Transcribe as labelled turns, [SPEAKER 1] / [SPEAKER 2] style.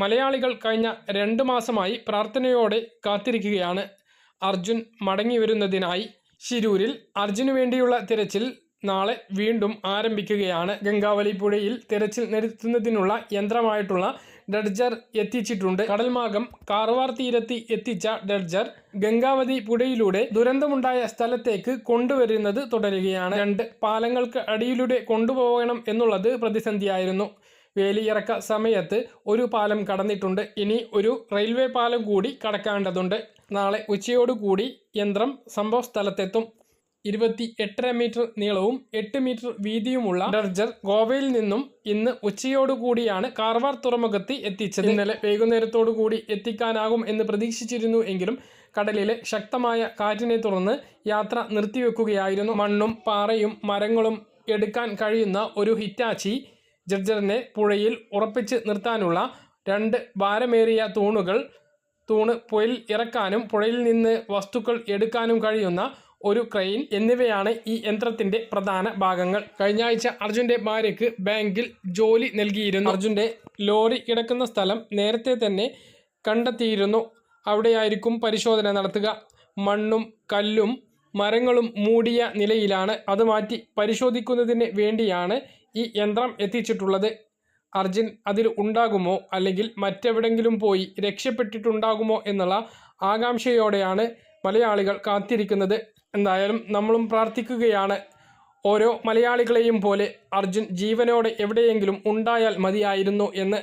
[SPEAKER 1] മലയാളികൾ കഴിഞ്ഞ രണ്ട് മാസമായി പ്രാർത്ഥനയോടെ കാത്തിരിക്കുകയാണ്. അർജുൻ മടങ്ങി വരുന്നതിനായി ശിരൂരിൽ അർജുനു വേണ്ടിയുള്ള തിരച്ചിൽ നാളെ വീണ്ടും ആരംഭിക്കുകയാണ്. ഗംഗാവലി പുഴയിൽ തിരച്ചിൽ നിരത്തുന്നതിനുള്ള യന്ത്രമായിട്ടുള്ള ഡഡ്ജർ എത്തിച്ചിട്ടുണ്ട്. കടൽമാർഗം കാർവാർ തീരത്തി എത്തിച്ച ഡഡ്ജർ ഗംഗാവതി പുഴയിലൂടെ ദുരന്തമുണ്ടായ സ്ഥലത്തേക്ക് കൊണ്ടുവരുന്നത് തുടരുകയാണ്. രണ്ട് പാലങ്ങൾക്ക് അടിയിലൂടെ കൊണ്ടുപോകണം എന്നുള്ളത് പ്രതിസന്ധിയായിരുന്നു. വേലിയിറക്ക സമയത്ത് ഒരു പാലം കടന്നിട്ടുണ്ട്. ഇനി ഒരു റെയിൽവേ പാലം കൂടി കടക്കേണ്ടതുണ്ട്. നാളെ ഉച്ചയോടുകൂടി യന്ത്രം സംഭവ സ്ഥലത്തെത്തും. ഇരുപത്തി എട്ടര മീറ്റർ നീളവും എട്ട് മീറ്റർ വീതിയുമുള്ള ഡർജർ ഗോവയിൽ നിന്നും ഇന്ന് ഉച്ചയോടുകൂടിയാണ് കാർവാർ തുറമുഖത്ത് എത്തിച്ചത്. ഇന്നലെ കൂടി എത്തിക്കാനാകും എന്ന് പ്രതീക്ഷിച്ചിരുന്നു എങ്കിലും കടലിലെ ശക്തമായ കാറ്റിനെ തുടർന്ന് യാത്ര നിർത്തിവെക്കുകയായിരുന്നു. മണ്ണും പാറയും മരങ്ങളും എടുക്കാൻ കഴിയുന്ന ഒരു ഹിറ്റാച്ചി ജഡ്ജറിനെ പുഴയിൽ ഉറപ്പിച്ച് നിർത്താനുള്ള രണ്ട് ഭാരമേറിയ തൂണുകൾ തൂണ് പുഴയിൽ ഇറക്കാനും പുഴയിൽ നിന്ന് വസ്തുക്കൾ എടുക്കാനും കഴിയുന്ന ഒരു ക്രെയിൻ എന്നിവയാണ് ഈ യന്ത്രത്തിന്റെ പ്രധാന ഭാഗങ്ങൾ. കഴിഞ്ഞ ആഴ്ച അർജുന്റെ ഭാര്യയ്ക്ക് ബാങ്കിൽ ജോലി നൽകിയിരുന്നു. അർജുന്റെ ലോറി കിടക്കുന്ന സ്ഥലം നേരത്തെ തന്നെ കണ്ടെത്തിയിരുന്നു. അവിടെയായിരിക്കും പരിശോധന നടത്തുക. മണ്ണും കല്ലും മരങ്ങളും മൂടിയ നിലയിലാണ്. അത് മാറ്റി പരിശോധിക്കുന്നതിന് വേണ്ടിയാണ് ഈ യന്ത്രം എത്തിച്ചിട്ടുള്ളത് അർജുൻ അതിൽ ഉണ്ടാകുമോ അല്ലെങ്കിൽ മറ്റെവിടെങ്കിലും പോയി രക്ഷപ്പെട്ടിട്ടുണ്ടാകുമോ എന്നുള്ള ആകാംക്ഷയോടെയാണ് മലയാളികൾ കാത്തിരിക്കുന്നത്. എന്തായാലും നമ്മളും പ്രാർത്ഥിക്കുകയാണ്. ഓരോ മലയാളികളെയും പോലെ അർജുൻ ജീവനോടെ എവിടെയെങ്കിലും ഉണ്ടായാൽ മതിയായിരുന്നു എന്ന്